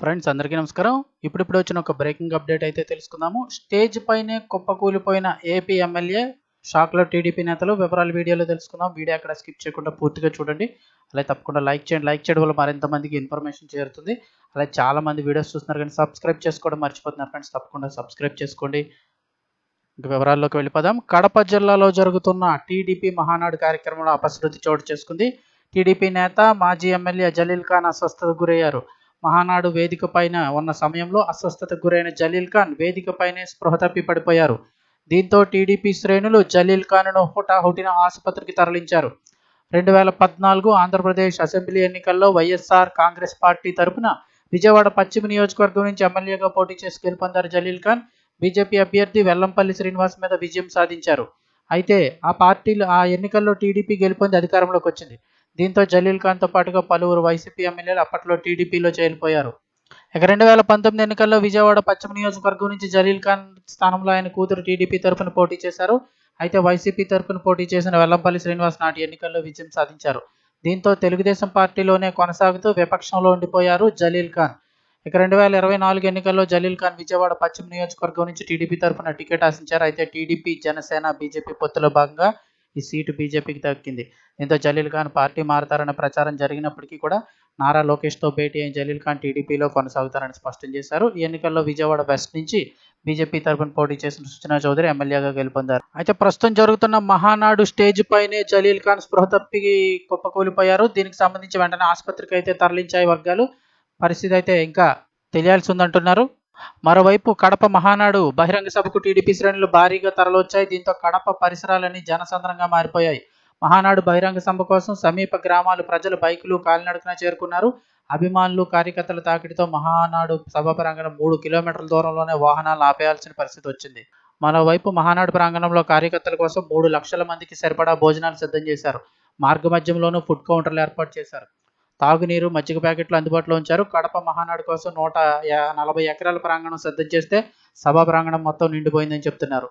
Friends అందరికీ నమస్కారం. ఇప్పుడిప్పుడు వచ్చిన ఒక బ్రేకింగ్ అప్డేట్ అయితే తెలుసుకుందాము. స్టేజ్ పైనే కుప్పకూలిపోయిన ఏపీ ఎమ్మెల్యే షాక్లో టీడీపీ నేతలు వివరాలు వీడియోలో తెలుసుకుందాం. వీడియో అక్కడ స్కిప్ చేయకుండా పూర్తిగా చూడండి. అలాగే తప్పకుండా లైక్ చేయండి. లైక్ చేయడం వల్ల మరింత మందికి ఇన్ఫర్మేషన్ చేరుతుంది. అలాగే చాలా మంది వీడియోస్ చూస్తున్నారు కానీ సబ్స్క్రైబ్ చేసుకోవడం మర్చిపోతున్నారు ఫ్రెండ్స్. తప్పకుండా సబ్స్క్రైబ్ చేసుకోండి. వివరాల్లోకి వెళ్ళిపోదాం. కడప జిల్లాలో జరుగుతున్న టీడీపీ మహానాడు కార్యక్రమంలో అపశృతి చోటు చేసుకుంది. టీడీపీ నేత మాజీ ఎమ్మెల్యే జలీల్ ఖాన్ అస్వస్థతకు గురయ్యారు. మహానాడు వేదిక పైన ఉన్న సమయంలో అస్వస్థతకు గురైన జలీల్ ఖాన్ వేదిక పైనే స్పృహ తప్పి పడిపోయారు. దీంతో టీడీపీ శ్రేణులు జలీల్ ఖాన్ను హుటాహుటిన ఆసుపత్రికి తరలించారు. రెండు వేల పద్నాలుగు ఆంధ్రప్రదేశ్ అసెంబ్లీ ఎన్నికల్లో వైఎస్ఆర్ కాంగ్రెస్ పార్టీ తరపున విజయవాడ పశ్చిమ నియోజకవర్గం నుంచి ఎమ్మెల్యేగా పోటీ చేసి గెలుపొందారు జలీల్ ఖాన్. బీజేపీ అభ్యర్థి వెల్లంపల్లి శ్రీనివాస్ మీద విజయం సాధించారు. అయితే ఆ పార్టీలు ఆ ఎన్నికల్లో టీడీపీ గెలుపొంది అధికారంలోకి వచ్చింది. దీంతో జలీల్ ఖాన్తో పాటుగా పలువురు వైసీపీ ఎమ్మెల్యేలు అప్పట్లో టీడీపీలో చేరిపోయారు. ఇక రెండు వేల పంతొమ్మిది ఎన్నికల్లో విజయవాడ పశ్చిమ నియోజకవర్గం నుంచి జలీల్ ఖాన్ స్థానంలో ఆయన కూతురు టీడీపీ తరఫున పోటీ చేశారు. అయితే వైసీపీ తరపున పోటీ చేసిన వెల్లంపల్లి శ్రీనివాస్ నాటి ఎన్నికల్లో విజయం సాధించారు. దీంతో తెలుగుదేశం పార్టీలోనే కొనసాగుతూ విపక్షంలో ఉండిపోయారు జలీల్ ఖాన్. ఇక రెండు వేల ఇరవై నాలుగు ఎన్నికల్లో జలీల్ ఖాన్ విజయవాడ పశ్చిమ నియోజకవర్గం నుంచి టీడీపీ తరపున టికెట్ ఆశించారు. అయితే టీడీపీ జనసేన బీజేపీ పొత్తులో భాగంగా ఈ సీటు బీజేపీకి దక్కింది. దీంతో జలీల్ ఖాన్ పార్టీ మారతారన్న ప్రచారం జరిగినప్పటికీ కూడా నారా లోకేష్తో భేటీ అయిన జలీల్ ఖాన్ టీడీపీలో కొనసాగుతారని స్పష్టం చేశారు. ఈ ఎన్నికల్లో విజయవాడ వెస్ట్ నుంచి బీజేపీ తరపున పోటీ చేసిన సుచనా చౌదరి ఎమ్మెల్యేగా గెలుపొందారు. అయితే ప్రస్తుతం జరుగుతున్న మహానాడు స్టేజ్ పైనే జలీల్ ఖాన్ స్పృహ తప్పి కుప్పకూలిపోయారు. దీనికి సంబంధించి వెంటనే ఆసుపత్రికి అయితే తరలించాయి వర్గాలు. పరిస్థితి అయితే ఇంకా తెలియాల్సి ఉందంటున్నారు. మరోవైపు కడప మహానాడు బహిరంగ సభకు టీడీపీ శ్రేణులు భారీగా తరలొచ్చాయి. దీంతో కడప పరిసరాలన్నీ జనసంద్రంగా మారిపోయాయి. మహానాడు బహిరంగ సభ కోసం సమీప గ్రామాలు ప్రజలు బైకులు కాలినడకన చేరుకున్నారు. అభిమానులు కార్యకర్తల తాకిడితో మహానాడు సభ ప్రాంగణం మూడు కిలోమీటర్ల దూరంలోనే వాహనాలు ఆపేయాల్సిన పరిస్థితి వచ్చింది. మరోవైపు మహానాడు ప్రాంగణంలో కార్యకర్తల కోసం మూడు లక్షల మందికి సరిపడా భోజనాలు సిద్ధం చేశారు. మార్గ మధ్యంలోనూ ఫుడ్ కౌంటర్లు ఏర్పాటు చేశారు. తాగునీరు మజ్జిగ ప్యాకెట్లు అందుబాటులో ఉంచారు. కడప మహానాడు కోసం నూట నలభై ఎకరాల ప్రాంగణం సిద్ధం చేస్తే సభా ప్రాంగణం మొత్తం నిండిపోయిందని చెప్తున్నారు.